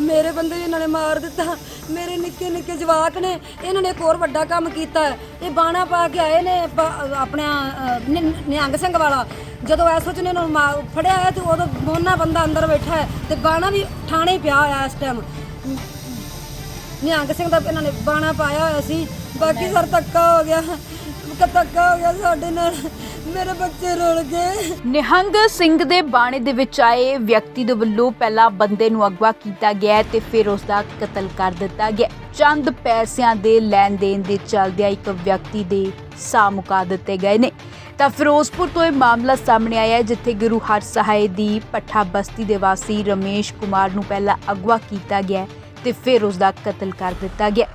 ਮੇਰੇ ਬੰਦੇ ਇਹਨਾਂ ਨੇ ਮਾਰ ਦਿੱਤਾ। ਮੇਰੇ ਨਿੱਕੇ ਨਿੱਕੇ ਜਵਾਕ ਨੇ ਇਹਨਾਂ ਨੇ ਇੱਕ ਹੋਰ ਵੱਡਾ ਕੰਮ ਕੀਤਾ ਹੈ। ਇਹ ਬਾਣਾ ਪਾ ਕੇ ਆਏ ਨੇ ਪ- ਆਪਣਾ ਅ, ਨਿ- ਨਿਹੰਗ ਸਿੰਘ ਵਾਲਾ। ਜਦੋਂ ਐਸਓਚ ਨੇ ਇਹਨਾਂ ਨੂੰ ਮਾ- ਫੜਿਆ ਹੈ ਤੇ ਉਦੋਂ ਮੋਨਾ ਬੰਦਾ ਅੰਦਰ ਬੈਠਾ ਹੈ ਤੇ ਬਾਣਾ ਵੀ ਥਾਣੇ ਪਿਆ ਹੋਇਆ ਇਸ ਟਾਈਮ ਨਿਹੰਗ ਸਿੰਘ ਦਾ ਇਹਨਾਂ ਨੇ ਬਾਣਾ ਪਾਇਆ ਹੋਇਆ ਸੀ। ਬਾਕੀ ਸਰ ਧੱਕਾ ਹੋ ਗਿਆ। ਧੱਕਾ ਹੋ ਗਿਆ ਸਾਡੇ ਨਾਲ। ਮੇਰੇ ਬੱਚੇ ਰੁਲ ਗਏ। ਨਿਹੰਗ ਸਿੰਘ ਦੇ ਬਾਣੇ ਦੇ ਵਿੱਚ ਆਏ ਵਿਅਕਤੀ ਦੇ ਵੱਲੋਂ ਪਹਿਲਾਂ ਬੰਦੇ ਨੂੰ ਅਗਵਾ ਕੀਤਾ ਗਿਆ ਤੇ ਫਿਰ ਉਸ ਦਾ ਕਤਲ ਕਰ ਦਿੱਤਾ ਗਿਆ। ਚੰਦ ਪੈਸਿਆਂ ਦੇ ਲੈਣ ਦੇਣ ਦੇ ਚੱਲਦਿਆਂ ਇੱਕ ਵਿਅਕਤੀ ਦੇ ਸਾਹ ਮੁਕਾ ਦਿੱਤੇ ਗਏ ਨੇ। ਤਾਂ ਫਿਰੋਜ਼ਪੁਰ ਤੋਂ ਇਹ ਮਾਮਲਾ ਸਾਹਮਣੇ ਆਇਆ ਹੈ, ਜਿੱਥੇ ਗੁਰੂ ਹਰ ਹਰਸਹਾਏ ਦੀ ਪੱਠਾ ਬਸਤੀ ਦੇ ਵਾਸੀ ਰਮੇਸ਼ ਕੁਮਾਰ ਨੂੰ ਪਹਿਲਾਂ ਅਗਵਾ ਕੀਤਾ ਗਿਆ ਤੇ ਫਿਰ ਉਸ ਦਾ ਕਤਲ ਕਰ ਦਿੱਤਾ ਗਿਆ।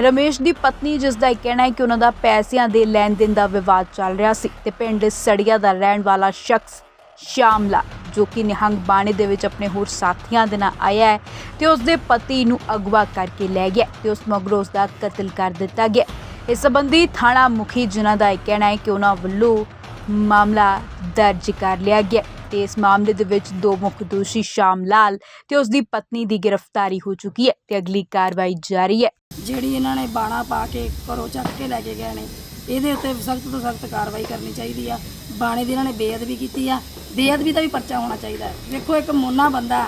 ਰਮੇਸ਼ ਦੀ ਪਤਨੀ, ਜਿਸ ਦਾ ਇਹ ਕਹਿਣਾ ਹੈ ਕਿ ਉਹਨਾਂ ਦਾ ਪੈਸਿਆਂ ਦੇ ਲੈਣ ਦੇਣ ਦਾ ਵਿਵਾਦ ਚੱਲ ਰਿਹਾ ਸੀ ਤੇ ਪਿੰਡ ਸੜੀਆ ਦਾ ਰਹਿਣ ਵਾਲਾ ਸ਼ਖਸ ਸ਼ਾਮਲਾ, ਜੋ ਕਿ ਨਿਹੰਗ ਬਾਣੇ ਦੇ ਵਿੱਚ ਆਪਣੇ ਹੋਰ ਸਾਥੀਆਂ ਦੇ ਨਾਲ ਆਇਆ ਹੈ ਤੇ ਉਸ ਦੇ ਪਤੀ ਨੂੰ ਅਗਵਾ ਕਰਕੇ ਲੈ ਗਿਆ ਤੇ ਉਸ ਮਗਰੋਂ ਉਸ ਦਾ ਕਤਲ ਕਰ ਦਿੱਤਾ ਗਿਆ। ਇਸ ਸੰਬੰਧੀ ਥਾਣਾ ਮੁਖੀ, ਜਿਨ੍ਹਾਂ ਦਾ ਇਹ ਕਹਿਣਾ ਹੈ ਕਿ ਉਹਨਾਂ ਵੱਲੋਂ ਮਾਮਲਾ ਦਰਜ ਕਰ ਲਿਆ ਗਿਆ। ਤੇ ਇਸ ਮਾਮਲੇ ਦੇ ਵਿੱਚ ਦੋ ਮੁੱਖ ਦੋਸ਼ੀ ਸ਼ਾਮ ਲਾਲ ਤੇ ਉਸ ਦੀ ਪਤਨੀ ਦੀ ਗ੍ਰਿਫਤਾਰੀ ਹੋ ਚੁੱਕੀ ਹੈ ਤੇ ਅਗਲੀ ਕਾਰਵਾਈ ਜਾਰੀ ਹੈ। ਜਿਹੜੀ ਇਹਨਾਂ ਨੇ ਬਾਣਾ ਪਾ ਕੇ ਘਰੋਂ ਚੱਕ ਕੇ ਲੈ ਕੇ ਗਏ ਨੇ ਇਹਦੇ ਉੱਤੇ ਸਖਤ ਤੋਂ ਸਖਤ ਕਾਰਵਾਈ ਕਰਨੀ ਚਾਹੀਦੀ ਆ। ਬਾਣੇ ਦੀ ਇਹਨਾਂ ਨੇ ਬੇਅਦਬੀ ਕੀਤੀ ਆ। ਬੇਅਦਬੀ ਦਾ ਵੀ ਪਰਚਾ ਹੋਣਾ ਚਾਹੀਦਾ ਹੈ। ਵੇਖੋ ਇੱਕ ਮੋਨਾ ਬੰਦਾ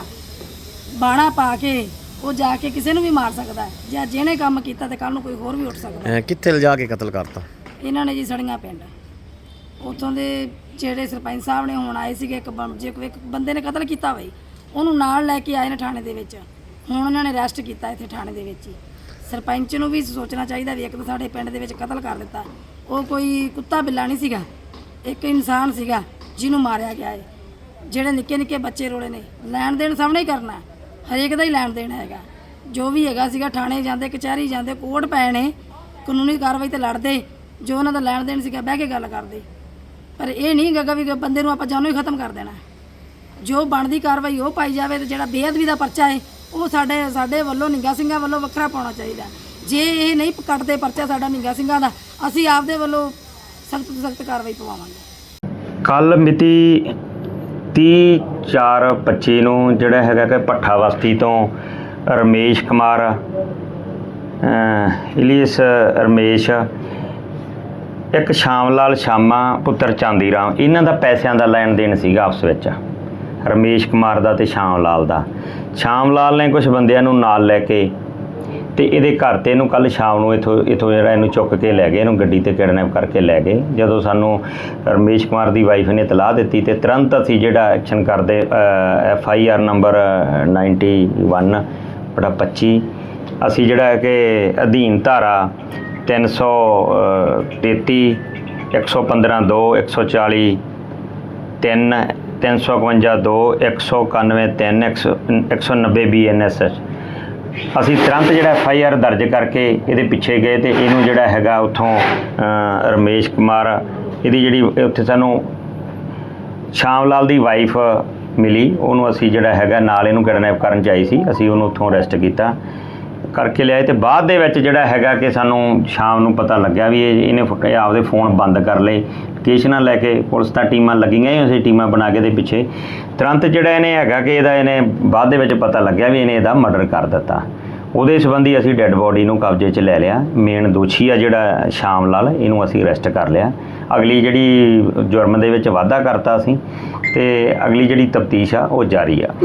ਬਾਣਾ ਪਾ ਕੇ ਉਹ ਜਾ ਕੇ ਕਿਸੇ ਨੂੰ ਵੀ ਮਾਰ ਸਕਦਾ ਜਾਂ ਜਿਹਨੇ ਕੰਮ ਕੀਤਾ ਤੇ ਕੱਲ ਨੂੰ ਕੋਈ ਹੋਰ ਵੀ ਉੱਠ ਸਕਦਾ ਕਿੱਥੇ ਲਿਜਾ ਕੇ ਕਤਲ ਕਰਤਾ? ਇਹਨਾਂ ਨੇ ਜੀ ਸੜੀਆਂ ਪਿੰਡ। ਉਥੋਂ ਦੇ ਜਿਹੜੇ ਸਰਪੰਚ ਸਾਹਿਬ ਨੇ ਹੁਣ ਆਏ ਸੀਗੇ, ਇੱਕ ਬੰ- ਜੇ ਕੋਈ ਇੱਕ ਬੰਦੇ ਨੇ ਕਤਲ ਕੀਤਾ ਬਈ, ਉਹਨੂੰ ਨਾਲ ਲੈ ਕੇ ਆਏ ਨੇ ਥਾਣੇ ਦੇ ਵਿੱਚ। ਹੁਣ ਉਹਨਾਂ ਨੇ ਅਰੈਸਟ ਕੀਤਾ ਇੱਥੇ ਥਾਣੇ ਦੇ ਵਿੱਚ ਹੀ। ਸਰਪੰਚ ਨੂੰ ਵੀ ਸੋਚਣਾ ਚਾਹੀਦਾ ਵੀ ਇੱਕ ਤਾਂ ਸਾਡੇ ਪਿੰਡ ਦੇ ਵਿੱਚ ਕਤਲ ਕਰ ਦਿੱਤਾ। ਉਹ ਕੋਈ ਕੁੱਤਾ ਬਿੱਲਾ ਨਹੀਂ ਸੀਗਾ। ਇੱਕ ਇਨਸਾਨ ਸੀਗਾ, ਜਿਹਨੂੰ ਮਾਰਿਆ ਗਿਆ ਹੈ ਜਿਹੜੇ ਨਿੱਕੇ ਨਿੱਕੇ ਬੱਚੇ ਰੋਲੇ ਨੇ, ਲੈਣ ਦੇਣ ਸਾਹਮਣੇ ਹੀ ਕਰਨਾ। ਹੈ। ਹਰੇਕ ਦਾ ਹੀ ਲੈਣ ਦੇਣ ਹੈਗਾ। ਜੋ ਵੀ ਹੈਗਾ ਸੀਗਾ, ਥਾਣੇ ਜਾਂਦੇ, ਕਚਹਿਰੀ ਜਾਂਦੇ, ਕੋਰਟ ਪਏ ਨੇ। ਕਾਨੂੰਨੀ ਕਾਰਵਾਈ ਤੇ ਲੜਦੇ। ਜੋ ਉਹਨਾਂ ਦਾ ਲੈਣ ਦੇਣ ਸੀਗਾ, ਬਹਿ ਕੇ ਗੱਲ ਕਰਦੇ। ਪਰ ਇਹ ਨਹੀਂ ਗਾ ਵੀ ਬੰਦੇ ਨੂੰ ਆਪਾਂ ਜਾਨੋਂ ਹੀ ਖਤਮ ਕਰ ਦੇਣਾ। ਜੋ ਬਣਦੀ ਕਾਰਵਾਈ ਉਹ ਪਾਈ ਜਾਵੇ ਤੇ ਜਿਹੜਾ ਬੇਅਦਬੀ ਦਾ ਪਰਚਾ ਹੈ, ਉਹ ਸਾਡੇ ਸਾਡੇ ਵੱਲੋਂ ਨਿੱਘਾ ਸਿੰਘਾਂ ਵੱਲੋਂ ਵੱਖਰਾ ਪਾਉਣਾ ਚਾਹੀਦਾ ਜੇ ਇਹ ਨਹੀਂ ਕੱਟਦੇ ਪਰਚਾ ਸਾਡਾ ਨਿੱਘਾ ਸਿੰਘਾਂ ਦਾ, ਅਸੀਂ ਆਪਦੇ ਵੱਲੋਂ ਸਖਤ ਤੋਂ ਸਖਤ ਕਾਰਵਾਈ ਪਵਾਵਾਂਗੇ। ਕੱਲ ਮਿਤੀ 30 4 25 ਨੂੰ ਜਿਹੜਾ ਹੈਗਾ ਕਿ ਭੱਠਾ ਬਸਤੀ ਤੋਂ ਰਮੇਸ਼ ਕੁਮਾਰ ਇਲੀਸ ਰਮੇਸ਼ ਇੱਕ ਸ਼ਾਮ ਲਾਲ ਸ਼ਾਮਾ ਪੁੱਤਰ ਚਾਂਦੀ ਰਾਮ ਇਹਨਾਂ ਦਾ ਪੈਸਿਆਂ ਦਾ ਲੈਣ ਦੇਣ ਸੀਗਾ ਆਪਸ ਵਿੱਚ। ਰਮੇਸ਼ ਕੁਮਾਰ ਦਾ ਤੇ ਸ਼ਾਮ ਲਾਲ ਦਾ। ਸ਼ਾਮ ਲਾਲ ਨੇ ਕੁਝ ਬੰਦਿਆਂ ਨੂੰ ਨਾਲ ਲੈ ਕੇ ਤੇ ਇਹਦੇ ਘਰ ਤੇ ਇਹਨੂੰ ਕੱਲ ਸ਼ਾਮ ਨੂੰ ਇਥੋਂ ਇਥੋਂ ਜਿਹੜਾ ਇਹਨੂੰ ਚੁੱਕ ਕੇ ਲੈ ਗਏ, ਇਹਨੂੰ ਗੱਡੀ ਤੇ ਕਿਡਨੈਪ ਕਰਕੇ ਲੈ ਗਏ। ਜਦੋਂ ਸਾਨੂੰ ਰਮੇਸ਼ ਕੁਮਾਰ ਦੀ ਵਾਈਫ ਨੇ ਇਤਲਾਹ ਦਿੱਤੀ ਤੇ ਤੁਰੰਤ ਅਸੀਂ ਜਿਹੜਾ ਐਕਸ਼ਨ ਕਰਦੇ ਐਫ ਆਈ ਆਰ ਨੰਬਰ 91 ਬੜਾ 25 ਅਸੀਂ ਜਿਹੜਾ ਹੈ ਕਿ ਅਧੀਨ ਧਾਰਾ 333 115 2 140 3 352 2 191 3 190 ਬੀਐਨਐਸ ਅਸੀਂ ਤੁਰੰਤ ਜਿਹੜਾ ਐਫ ਆਈ ਆਰ ਦਰਜ ਕਰਕੇ ਇਹਦੇ ਪਿੱਛੇ ਗਏ ਤੇ ਇਹਨੂੰ ਜਿਹੜਾ ਹੈਗਾ ਉੱਥੋਂ ਰਮੇਸ਼ ਕੁਮਾਰ, ਇਹਦੀ ਜਿਹੜੀ ਉੱਥੇ ਸਾਨੂੰ ਸ਼ਾਮ ਲਾਲ ਦੀ ਵਾਈਫ ਮਿਲੀ। ਉਹਨੂੰ ਅਸੀਂ ਜਿਹੜਾ ਹੈਗਾ ਨਾਲ ਇਹਨੂੰ ਕਿਡਨੈਪ ਕਰਨ ਚ ਆਈ ਸੀ। ਅਸੀਂ ਉਹਨੂੰ ਉੱਥੋਂ ਅਰੈਸਟ ਕੀਤਾ। ਕਰਕੇ ਲਿਆਏ ਤੇ ਬਾਅਦ ਦੇ ਵਿੱਚ ਜਿਹੜਾ ਹੈਗਾ ਕਿ ਸਾਨੂੰ ਸ਼ਾਮ ਨੂੰ ਪਤਾ ਲੱਗਿਆ ਵੀ ਇਹ ਇਹਨੇ ਫ- ਆਪਦੇ ਫੋਨ ਬੰਦ ਕਰ ਲਏ। ਲੋਕੇਸ਼ਨਾਂ ਲੈ ਕੇ ਪੁਲਿਸ ਤਾਂ ਟੀਮਾਂ ਲੱਗੀਆਂ ਹੀ, ਅਸੀਂ ਟੀਮਾਂ ਬਣਾ ਕੇ ਦੇ ਪਿੱਛੇ। ਤੁਰੰਤ ਜਿਹੜਾ ਇਹਨੇ ਹੈਗਾ ਕਿ ਇਹਦਾ ਇਹਨੇ ਬਾਅਦ ਦੇ ਵਿੱਚ ਪਤਾ ਲੱਗਿਆ ਵੀ ਇਹਨੇ ਇਹਦਾ ਮਰਡਰ ਕਰ ਦਿੱਤਾ। ਉਹਦੇ ਸੰਬੰਧੀ ਅਸੀਂ ਡੈੱਡ ਬੋਡੀ ਨੂੰ ਕਬਜ਼ੇ 'ਚ ਲੈ ਲਿਆ। ਮੇਨ ਦੋਸ਼ੀ ਆ ਜਿਹੜਾ ਸ਼ਾਮ ਲਾਲ, ਇਹਨੂੰ ਅਸੀਂ ਅਰੈਸਟ ਕਰ ਲਿਆ। ਅਗਲੀ ਜਿਹੜੀ ਜੁਰਮ ਦੇ ਵਿੱਚ ਵਾਧਾ ਕਰਤਾ ਅਸੀਂ ਤੇ ਅਗਲੀ ਜਿਹੜੀ ਤਫਤੀਸ਼ ਆ, ਉਹ ਜਾਰੀ ਆ।